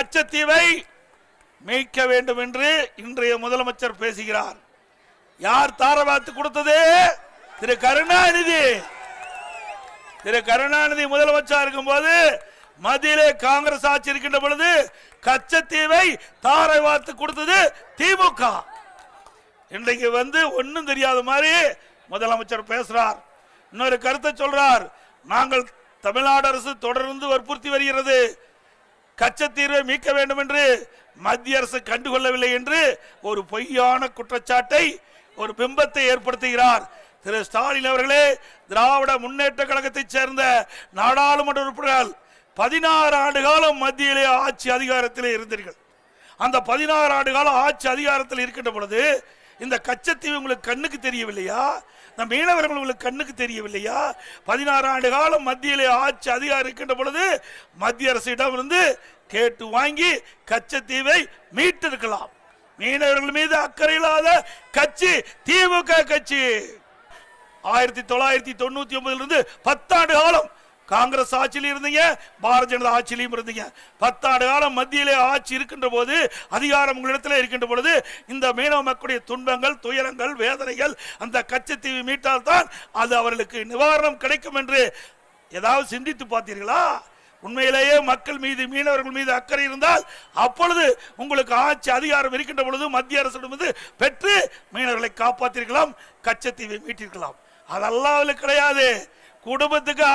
கச்சத்தீவை மீட்க வேண்டும் என்று இன்றைய முதலமைச்சர் பேசுகிறார். யார் தாரவாத்து கொடுத்தது? திரு கருணாநிதி. திரு கருணாநிதி முதலமைச்சர் இருக்கும் போது மத்தியிலே காங்கிரஸ் ஆட்சி இருக்கின்ற பொழுது கச்சத்தீவை தாரை வார்த்து கொடுத்தது திமுக. இன்றைக்கு வந்து ஒன்றும் தெரியாத மாதிரி முதலமைச்சர் பேசுறார். இன்னொரு கருத்தை சொல்றார். நாங்கள் தமிழ்நாடு அரசு தொடர்ந்து வற்புறுத்தி வருகிறது. கச்சத்தீர்வை மீட்க வேண்டும் என்று மத்திய அரசு கண்டுகொள்ளவில்லை என்று ஒரு பொய்யான குற்றச்சாட்டை ஒரு பிம்பத்தை ஏற்படுத்துகிறார். திரு ஸ்டாலின் அவர்களே திராவிட முன்னேற்ற கழகத்தைச் சேர்ந்த நாடாளுமன்ற உறுப்பினர்கள் பதினாறு ஆண்டு காலம் மத்தியிலே ஆட்சி அதிகாரத்தில் இருந்தீர்கள். அந்த பதினாறு ஆண்டு காலம் ஆட்சி அதிகாரத்தில் இருக்கின்ற பொழுது இந்த கச்சத்தீவு உங்களுக்கு கண்ணுக்கு தெரியவில்லையா? இந்த மீனவர்கள் உங்களுக்கு கண்ணுக்கு தெரியவில்லையா? பதினாறு ஆண்டு காலம் மத்தியிலே ஆட்சி அதிகாரம் இருக்கின்ற பொழுது மத்திய அரசிடம் இருந்து கேட்டு வாங்கி கச்சத்தீவை மீட்டிருக்கலாம் மீனவர்கள் மீது அக்கறை இல்லாத கட்சி திமுக கட்சி. ஆயிரத்தி தொள்ளாயிரத்தி தொண்ணூத்தி ஒன்பதுல இருந்து பத்தாண்டு காலம் காங்கிரஸ் ஆட்சியிலும் இருந்தீங்க பாரதிய ஜனதா ஆட்சியிலையும் இருந்தீங்க. பத்தாண்டு காலம் மத்தியிலே ஆட்சி இருக்கின்ற போது அதிகாரம் உங்களிடத்தில் இருக்கின்ற பொழுது இந்த மீனவ மக்களுடைய துன்பங்கள் துயரங்கள் வேதனைகள் அந்த கச்சத்தீவு மீட்டால் தான் அது அவர்களுக்கு நிவாரணம் கிடைக்கும் என்று ஏதாவது சிந்தித்து பார்த்தீர்களா? உண்மையிலேயே மக்கள் மீது மீனவர்கள் மீது அக்கறை இருந்தால் அப்பொழுது உங்களுக்கு ஆட்சி அதிகாரம் இருக்கின்ற பொழுது மத்திய அரசிடமிருந்து பெற்று மீனவர்களை காப்பாற்றிருக்கலாம் கச்சத்தீவை மீட்டிருக்கலாம் அதெல்லாம் கிடையாது. குடும்பத்துக்கு